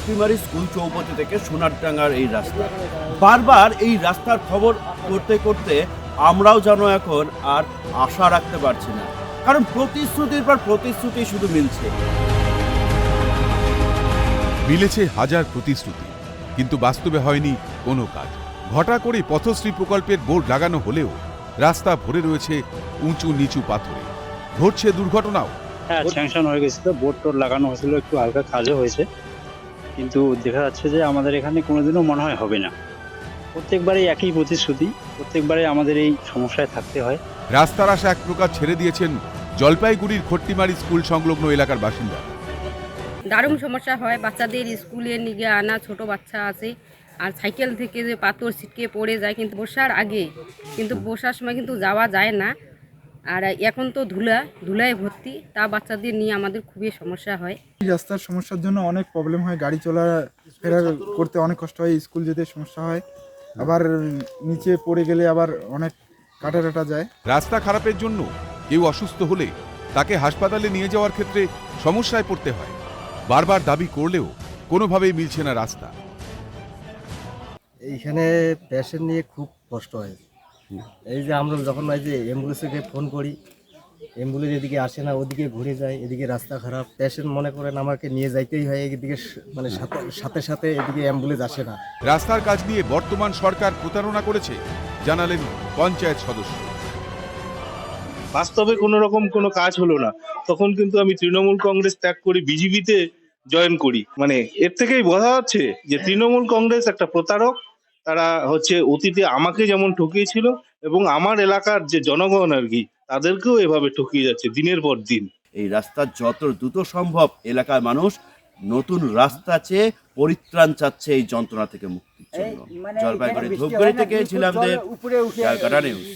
Khattimari school চৌপতি থেকে সোনারডাঙ্গার এই রাস্তা। বারবার এই রাস্তার খবর করতে করতে আমরাও যেন এখন আর আশা রাখতে পারছি না। কারণ প্রতিশ্রুতির পর প্রতিশ্রুতি শুধু মিলছে। মিলেছে হাজার প্রতিশ্রুতি কিন্তু বাস্তবে হয়নি কোনো কাজ। ঘটা করে পথশ্রী প্রকল্পের বোর্ড লাগানো হলেও রাস্তা ভরে রয়েছে উঁচু নিচু পাথরে। ঘটছে দুর্ঘটনাও। হ্যাঁ স্যাংশন হয়ে গেছিল বোর্ড টোর লাগানো হয়েছিল একটু হালকা কাজও হয়েছে। কিন্তু দেখা যাচ্ছে যে আমাদের এখানে কোনোদিনও মনে হয় হবে না। প্রত্যেকবারই একই প্রতিশ্রুতি প্রত্যেকবারে আমাদের এই সমস্যায় থাকতে হয়। রাস্তার আশা এক প্রকার ছেড়ে দিয়েছেন জলপাইগুড়ির খট্টিমারি স্কুল সংলগ্ন এলাকার বাসিন্দা। দারুণ সমস্যা হয় বাচ্চাদের স্কুলে নিয়ে আনা ছোট বাচ্চা আছে আর সাইকেল থেকে যে পাথর ছিটকে পড়ে যায় কিন্তু বসার আগে কিন্তু বসার সময় কিন্তু যাওয়া যায় না। আর এখন তো ধুলা ধুলায় ভর্তি তা বাচ্চাদের নিয়ে আমাদের খুবই সমস্যা হয়। এই রাস্তার সমস্যার জন্য অনেক প্রবলেম হয় গাড়ি চলা ফেরা করতে অনেক কষ্ট হয় স্কুল যেতে সমস্যা হয়। আবার নিচে পড়ে গেলে আবার অনেক কাটা টাটা যায়। রাস্তা খারাপের জন্য কেউ অসুস্থ হলে তাকে হাসপাতালে নিয়ে যাওয়ার ক্ষেত্রে সমস্যায় পড়তে হয়। বারবার দাবি করলেও কোনোভাবেই মিলছে না রাস্তা। এইখানে পেশেন্ট নিয়ে খুব কষ্ট হয়। এই যে আমরা যখন এই যে অ্যাম্বুলেন্সকে ফোন করি অ্যাম্বুলেন্স এদিকে আসে না ওদিকে ঘুরে যায় এদিকে রাস্তা খারাপ। পেশেন্ট মনে করেন আমাকে নিয়ে যাইতেই হয় এদিকে মানে সাথে সাথে সাথে এদিকে অ্যাম্বুলেন্স আসে না। রাস্তার কাজ নিয়ে বর্তমান সরকার প্রতারণা করেছে জানালেন পঞ্চায়েত সদস্য। বাস্তবে কোনো রকম কোনো কাজ হলো না। তখন কিন্তু আমি তৃণমূল কংগ্রেস ত্যাগ করি বিজেপিতে জয়েন করি। মানে এর থেকেই বোঝা যাচ্ছে যে তৃণমূল কংগ্রেস একটা প্রতারক তারা হচ্ছে অতীতে আমাকে যেমন ঠকিয়েছিল এবং আমার এলাকার যে জনগণ আর কি তাদেরকেও এভাবে ঠকিয়ে যাচ্ছে দিনের পর দিন। এই রাস্তা যত দ্রুত সম্ভব এলাকার মানুষ নতুন রাস্তা চেয়ে পরিত্রাণ চাচ্ছে এই যন্ত্রণা থেকে মুক্তির জন্য। জলপাইগুড়ি ধূপগুড়ি থেকে ছিলাম দেব ক্যালকাটা নিউজ